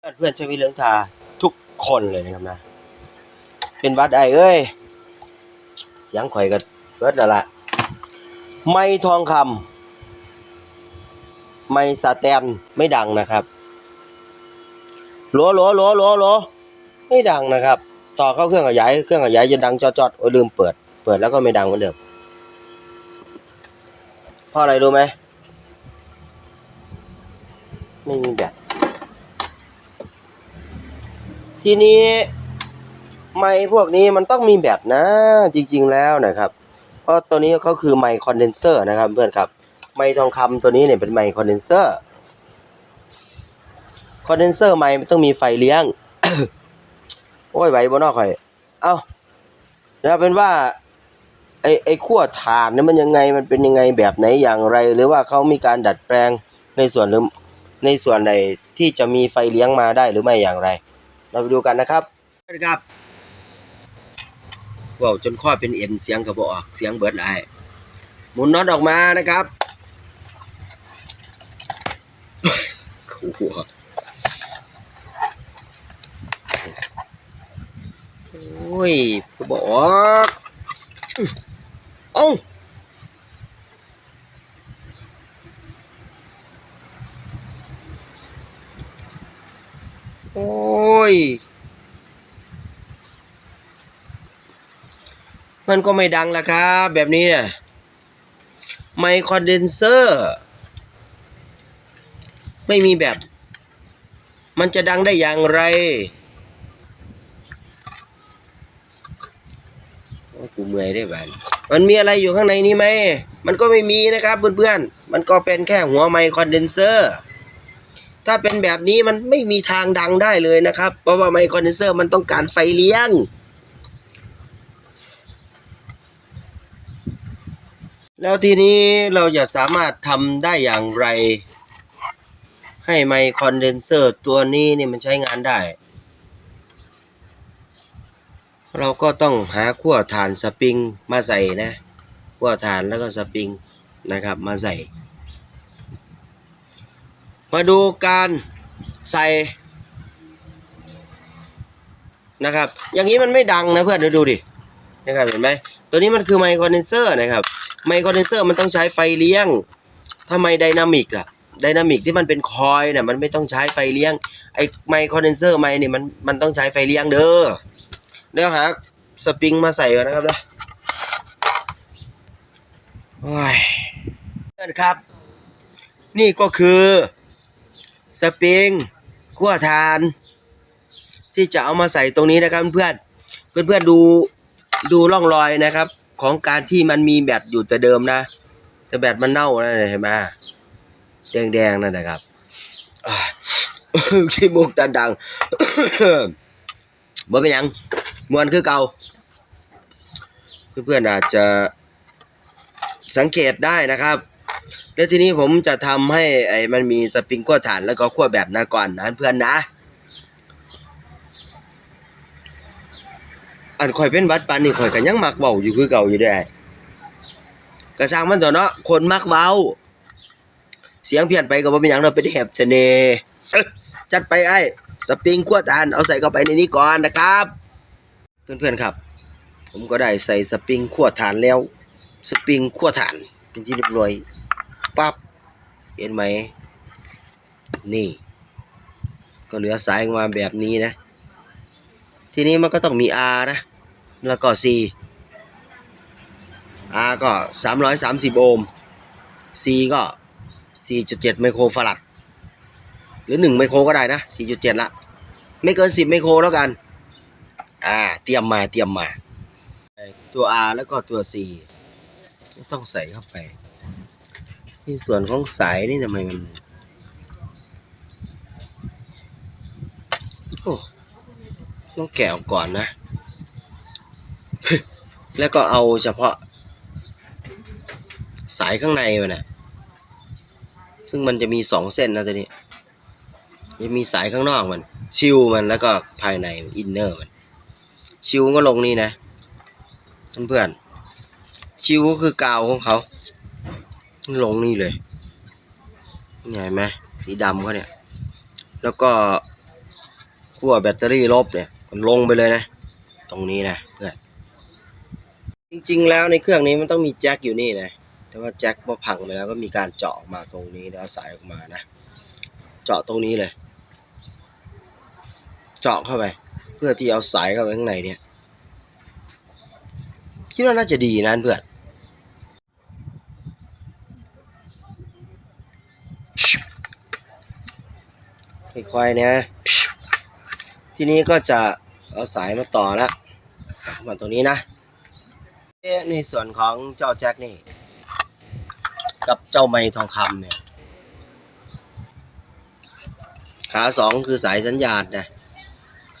เพื่อนชวิเลืองทาทุกคนเลยนะครับนะ เป็นวัดไอเอ้ย เสียงข่อยก็เบิดแล้วล่ะไม่ทองคำไม่สแตนไม่ดังนะครับหลโหลโหลโหลโหลไม่ดังนะครับ ต่อเข้าเครื่องขยายเครื่องขยายจะดังจอดๆโอ้ลืมเปิด เปิดแล้วก็ไม่ดังเหมือนเดิมเพราะอะไรรู้ไหมไม่มีแบต ทีนี้ไมค์พวกนี้มันต้องมีแบตนะจริง ๆแล้วนะครับเพราะตัวนี้ก็คือไมค์คอนเดนเซอร์นะครับเพื่อนครับไมค์ทองคำตัวนี้เนี่ยเป็นไมค์คอนเดนเซอร์คอนเดนเซอร์ไมค์มันต้องมีไฟเลี้ยง โอ้ยไหวบ่เนอกข่อย เอ้านะครับเป็นว่าไอไอขั้วถ่านเนี่ยมันยังไงมันเป็นยังไงแบบไหนอย่างไร หรือว่าเขามีการดัดแปลงในส่วนหรือในส่วนใดที่จะมีไฟเลี้ยงมาได้หรือไม่อย่างไร เราไปดูกันนะครับครับว้าวจนข้อเป็นเอ็นเสียงกระบอกออกเสียงเบิดได้หมุนน็อตออกมานะครับขัวโอ้ยกระบอกออกเอ้า โอ้ย มันก็ไม่ดังละครับ แบบนี้เนี่ยไมค์คอนเดนเซอร์ ไม่มีแบบ มันจะดังได้อย่างไรกูเมื่อยได้บ้านมันมีอะไรอยู่ข้างในนี้ไหม มันก็ไม่มีนะครับเพื่อนๆ มันก็เป็นแค่หัวไมค์คอนเดนเซอร์ ถ้าเป็นแบบนี้มันไม่มีทางดังได้เลยนะครับ เพราะว่าไมค์คอนเดนเซอร์มันต้องการไฟเลี้ยง แล้วทีนี้เราจะสามารถทำได้อย่างไร ให้ไมค์คอนเดนเซอร์ตัวนี้นี่มันใช้งานได้ เราก็ต้องหาขั้วฐานสปริงมาใส่นะขั้วฐานแล้วก็สปริงนะครับมาใส่ มาดูการใส่นะครับ อย่างนี้มันไม่ดังนะเพื่อนเดี๋ยวดูดินะครับเห็นไหมตัวนี้มันคือไมค์คอนเดนเซอร์นะครับไมค์คอนเดนเซอร์มันต้องใช้ไฟเลี้ยงทำไมไดนามิกล่ะไดนามิกที่มันเป็นคอยล์เนี่ยมันไม่ต้องใช้ไฟเลี้ยงไอ้ไมค์คอนเดนเซอร์ไมค์เนี่ยมันมันต้องใช้ไฟเลี้ยงเด้อเดี๋ยวหาสปริงมาใส่ก่อนนะครับนะโอ้ยเพื่อนครับ นี่ก็คือ สปริงขั้วทาน ที่จะเอามาใส่ตรงนี้นะครับ เพื่อนเพื่อนเพื่อนดูดูร่องรอยนะครับ ของการที่มันมีแบตอยู่แต่เดิมนะ แต่แบตมันเน่านะเห็นไหมแดงๆนั่นนะครับขี้มูกตันดังบ่เป็นยังมวนคือเก่าเพื่อนๆอาจจะสังเกตได้นะครับ แล้วทีนี้ผมจะทำให้ไอ้มันมีสปริงขั้วฐานแล้วก็ขั้วแบตนะก่อนนะเพื่อนนะ อันข่อยเป็นวัดปานนี่ข่อยก็ยังมักเว้าอยู่คือเก่าอยู่เด้อกระช่างมันตัวเนาะคนมักเว้าเสียงเพี้ยนไปก็บ่เป็นหยังเนาเป็นแหบเสน่ห์จัดไปไอ้สปริงขั้วฐานเอาใส่เข้าไปในนี้ก่อนนะครับ เพื่อนๆครับ ผมก็ได้ใส่สปริงขั้วฐานแล้ว สปริงขั้วฐานเป็นที่เรียบร้อย ปั๊บเห็นไหม นี่ ก็เหลือสายออกมาแบบนี้นะ ทีนี้มันก็ต้องมี R นะ แล้วก็ C R ก็ 330 โอห์ม C ก็ 4.7 ไมโครฟารัด หรือ 1 ไมโครก็ได้นะ 4.7 ละ ไม่เกิน 10 ไมโครแล้วกัน อ่า เตรียมมา เตรียมมา ตัว R แล้วก็ตัว C ต้องใส่เข้าไป ในส่วนของสายนี่ทำไมมันโอ้ต้องแกะออกก่อนนะ แล้วก็เอาเฉพาะ สายข้างในมันนะซึ่งมันจะมีสองเส้นนะตัวนี้ จะมีสายข้างนอกมัน ชิวมันแล้วก็ภายในอินเนอร์มัน ชิวก็ลงนี่นะเพื่อนๆชิวก็คือกาวของเขา ลงนี่เลยเห็นไหมสีดำเขาเนี่ย แล้วก็ขั้วแบตเตอรี่ลบเนี่ย มันลงไปเลยนะ ตรงนี้นะเพื่อนจริง ๆ แล้วในเครื่องนี้มันต้องมีแจ็คอยู่นี่นะแต่ว่าแจ็คพอพังไปแล้วก็มีการเจาะออกมาตรงนี้แล้วเอาสายออกมานะ เจาะตรงนี้เลย เจาะเข้าไป เพื่อที่เอาสายเข้าไปข้างในเนี่ยคิดว่าน่าจะดีนะเพื่อน ค่อยนะ ทีนี้ก็จะเอาสายมาต่อแล้วมาตรงนี้นะในส่วนของเจ้าแจ็คนี่ กับเจ้าไม้ทองคำเนี่ย ขาสองคือสายสัญญาณนะ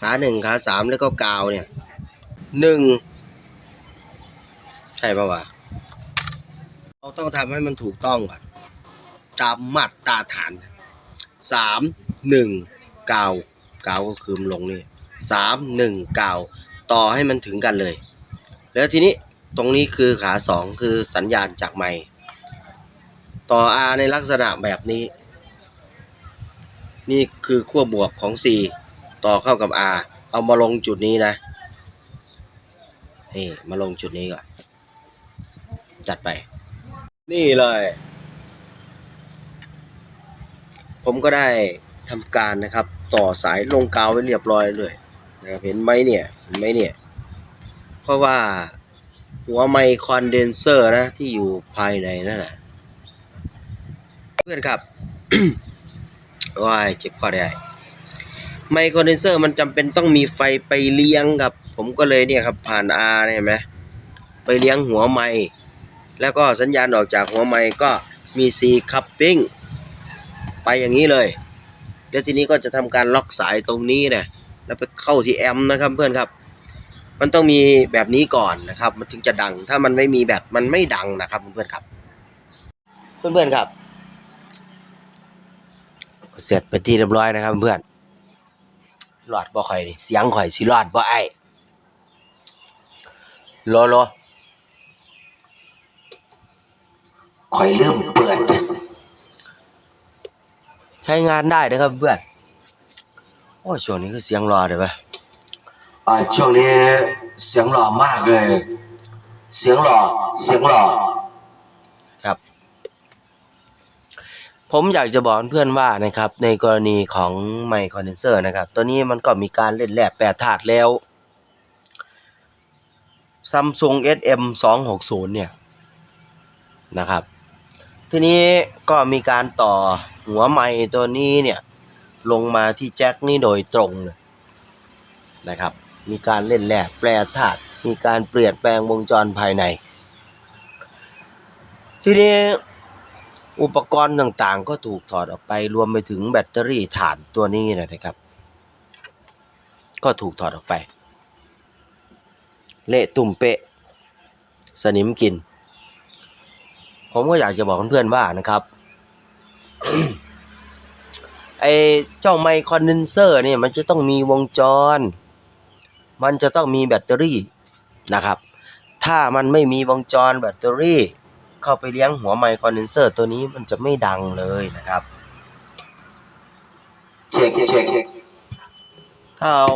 ขาหนึ่งขาสามแล้วก็กาวเนี่ยหนึ่งใช่ปะวะเราต้องทำให้มันถูกต้องก่อนตามมาตรฐานสาม หนึ่งกาวกาวก็คือมันลงนี่สามหนึ่งกาวต่อให้มันถึงกันเลย แล้วทีนี้ตรงนี้คือขาสองคือสัญญาณจากไม้ต่อ R ในลักษณะแบบนี้ นี่คือขั้วบวกของ C ต่อเข้ากับ R เอามาลงจุดนี้นะนี่มาลงจุดนี้ก่อน จัดไป นี่เลย ผมก็ได้ ทำการนะครับ ต่อสายลงกาวไว้เรียบร้อยเลยนะครับเห็นไหมเนี่ยเห็นไหมเนี่ยเพราะว่าหัวไมค์คอนเดนเซอร์นะที่อยู่ภายในนั่นแหละเพื่อนครับว้ายเจ็บคอได้ไมค์คอนเดนเซอร์มันจำเป็นต้องมีไฟไปเลี้ยงครับ ผมก็เลยเนี่ยครับผ่าน R เนี่ยเห็นไหมไปเลี้ยงหัวไมค์แล้วก็สัญญาณออกจากหัวไมค์ก็มี C coupling ไปอย่างนี้เลย แล้วทีนี้ก็จะทำการล็อกสายตรงนี้นะแล้วไปเข้าที่แอมนะครับเพื่อนครับ มันต้องมีแบบนี้ก่อนนะครับ มันถึงจะดัง ถ้ามันไม่มีแบบมันไม่ดังนะครับเพื่อนๆครับ เพื่อนๆครับเสร็จไปที่เรียบร้อยนะครับเพื่อนหลอดบ่ข่อยนี่เสียงข่อยสิหลอดบ่ไอ้โลโลข่อยเริ่มเปื่อน ช้งานได้นะครับเพื่อนโอ้ยช่วงนี้คือเสียงรอเดี๋ยวไปอ่าช่วงนี้เสียงหล่อมากเลย เสียงหล่อเสียงหล่อครับ ผมอยากจะบอกเพื่อนว่านะครับ ในกรณีของไมค์คอนเดนเซอร์นะครับ ตัวนี้มันก็มีการเล่นแร่แปรธาตุแล้ว Samsung SM 260เนี่ยนะครับ ทีนี้ก็มีการต่อหัวไมค์ตัวนี้เนี่ยลงมาที่แจ็คนี่โดยตรงเลยนะครับ มีการเล่นแร่แปรธาตุมีการเปลี่ยนแปลงวงจรภายใน ทีนี้อุปกรณ์ต่างๆ ก็ถูกถอดออกไปรวมไปถึงแบตเตอรี่ถ่านตัวนี้นะครับ ก็ถูกถอดออกไป เละตุ่มเปะ สนิมกิน ผมก็อยากจะบอกเพื่อนๆว่านะครับไอ้เจ้าไมค์คอนเดนเซอร์เนี่ยมันจะต้องมีวงจร มันจะต้องมีแบตเตอรี่นะครับ ถ้ามันไม่มีวงจรแบตเตอรี่ เข้าไปเลี้ยงหัวไมค์คอนเดนเซอร์ตัวนี้มันจะไม่ดังเลยนะครับเช็คเช็คถ้าเอา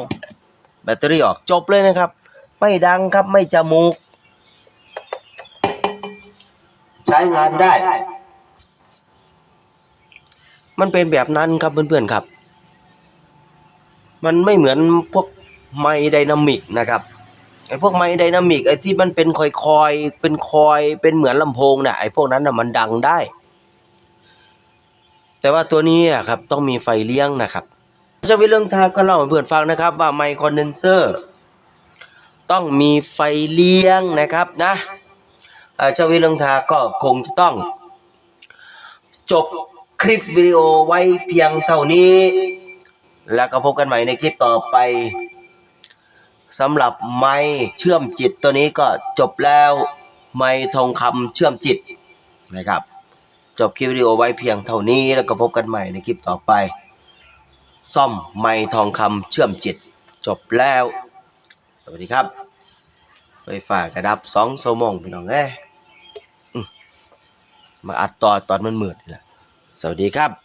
แบตเตอรี่ออกจบเลยนะครับ ไม่ดังครับไม่จมูก ใช้งานได้ มันเป็นแบบนั้นครับเพื่อนๆครับ มันไม่เหมือนพวกไมค์ไดนามิกนะครับไอ้พวกไมค์ไดนามิกไอ้ที่มันเป็นคอยคอยๆเป็นคอยเป็นเหมือนลำโพงน่ะไอ้พวกนั้นน่ะมันดังได้ แต่ว่าตัวนี้อะครับต้องมีไฟเลี้ยงนะครับเจ้าวิเรื่องทางก็เล่าให้เพื่อนฟังนะครับ ว่าไมค์คอนเดนเซอร์ต้องมีไฟเลี้ยงนะครับนะ เอ่อเจ้าวิเรื่องทาก็คงต้อง จบคลิปวิดีโอไว้เพียงเท่านี้ แล้วก็พบกันใหม่ในคลิปต่อไปสำหรับไม้เชื่อมจิตตัวนี้ก็จบแล้วไม้ทองคำเชื่อมจิตนะครับ จบคลิปวิดีโอไว้เพียงเท่านี้แล้วก็พบกันใหม่ในคลิปต่อไป ซ่อมไม้ทองคำเชื่อมจิต จบแล้ว สวัสดีครับ ไฟฟ้ากระดับสองชั่วโมงพี่น้องเอ้ มาอัดต่อตอนมันมืดนี่แหละสวัสดีครับ